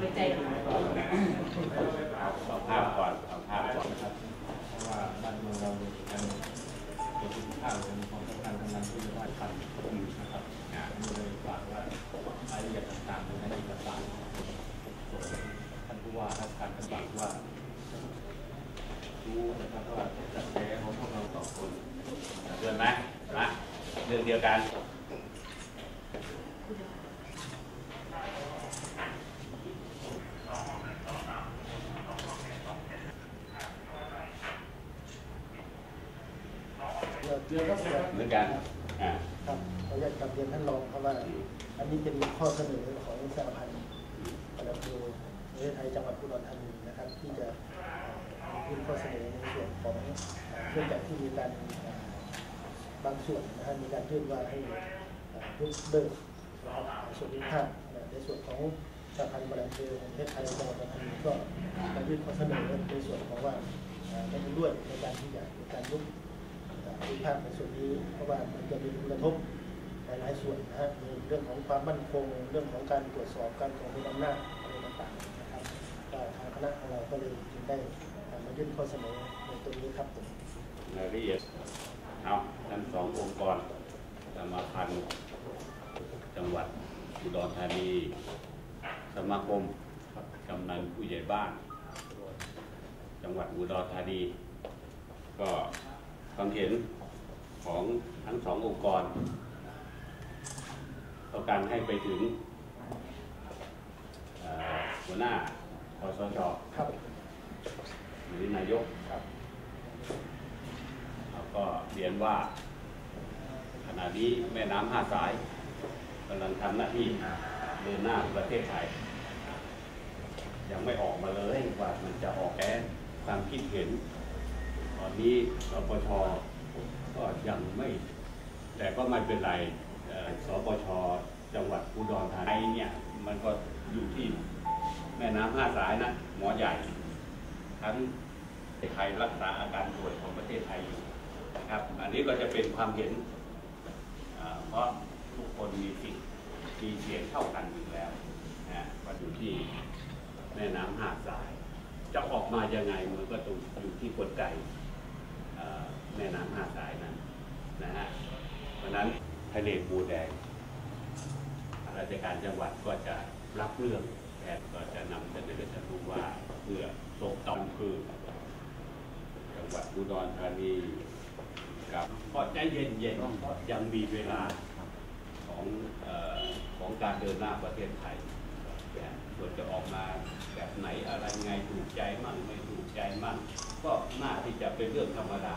บริใจดีเอาภาพก่อนเอาภาพก่อนนะครับเพราะว่าบ้านเมืองเราเนี่ยยังเป็นสินค้าเป็นของสำคัญทางนั้นที่จะได้ทันนะครับผมเลยฝากว่ารายละเอียดต่างๆในเอกสารส่วนท่านผู้ว่าราชการจังหวัดว่ารู้นะครับว่าจัดแจงของพวกเราสองคนเรื่องไหมนะเรื่องเดียวกัน เดียวก็เสียเหมือนกันครับขออนุญาตกลับเรียนท่านรองเพราะว่า อันนี้เป็นข้อเสนอของสหพันธ์ประดับดูประเทศไทยจังหวัดอุดรธานีนะครับ ที่จะยื่นข้อเสนอในส่วนของเนื่องจากที่มีการบางส่วนนะครับมีการยื่นว่าให้อ่ายกเลิกนะครับส่วนที่ภาในส่วนของสหพันธ์ประดับดูประเทศไทยจังหวัดอุดรธานีก็มายื่นข้อเสนอในส่วนของว่าไม่ด้วยในการที่จะการยก วิพากษ์ในส่วนนี้เพราะว่ามันจะมีผลกระทบหลายๆส่วนนะฮะในเรื่องของความมั่นคง เรื่องของการตรวจสอบการของมีอำนาจอะไรต่างๆนะครับก็ทางคณะของเราก็เลยจึงได้มายื่นข้อเสนอในตรงนี้ครับผมรายละเอียดเอาทั้งสององค์กรสมาพันธ์จังหวัดอุดรธานีสมาคมกำนันผู้ใหญ่บ้าน จังหวัดอุดรธานี ก็ ความเห็นของทั้งสององค์กรต้องการให้ไปถึงเอ่อหัวหน้าคอสชครับหรือนายกครับแล้วก็เรียนว่าขณะนี้แม่น้ำห้าสายกำลังทำหน้าที่เดินหน้าประเทศไทย ยังไม่ออกมาเลยว่ามันจะออกแก้ความคิดเห็น ตอนนี้สปชก็ยังไม่ แต่ก็ไม่เป็นไรสปชจังหวัดอุดรธานีเนี่ยมันก็อยู่ที่แม่น้ำห้าสายนะหมอใหญ่ ทั้งไทยรักษาอาการป่วยของประเทศไทยอยู่นะครับ อันนี้ก็จะเป็นความเห็น เพราะทุกคนมีสิทธิ์มีเสียงเท่ากันอยู่แล้วนะก็อยู่ที่แม่น้ำห้าสาย จะออกมายังไงมันก็ต้องอยู่ที่กลไก แม่น้ำห้าสายนั้นนะฮะเพราะนั้นทะเลปูแดงราชการจังหวัดก็จะรับเรื่องแทนก็จะนำเสนอท่านผู้ว่าเพื่อส่งต่อคือจังหวัดอุดรธานีกับก็ใจเย็นๆเพราะยังมีเวลาของออของการเดินหน้าประเทศไทยส่วนจะออกมา ยังไหนอะไรไงถูกใจมั่งไม่ถูกใจมั่งก็น่าที่จะเป็นเรื่องธรรมดา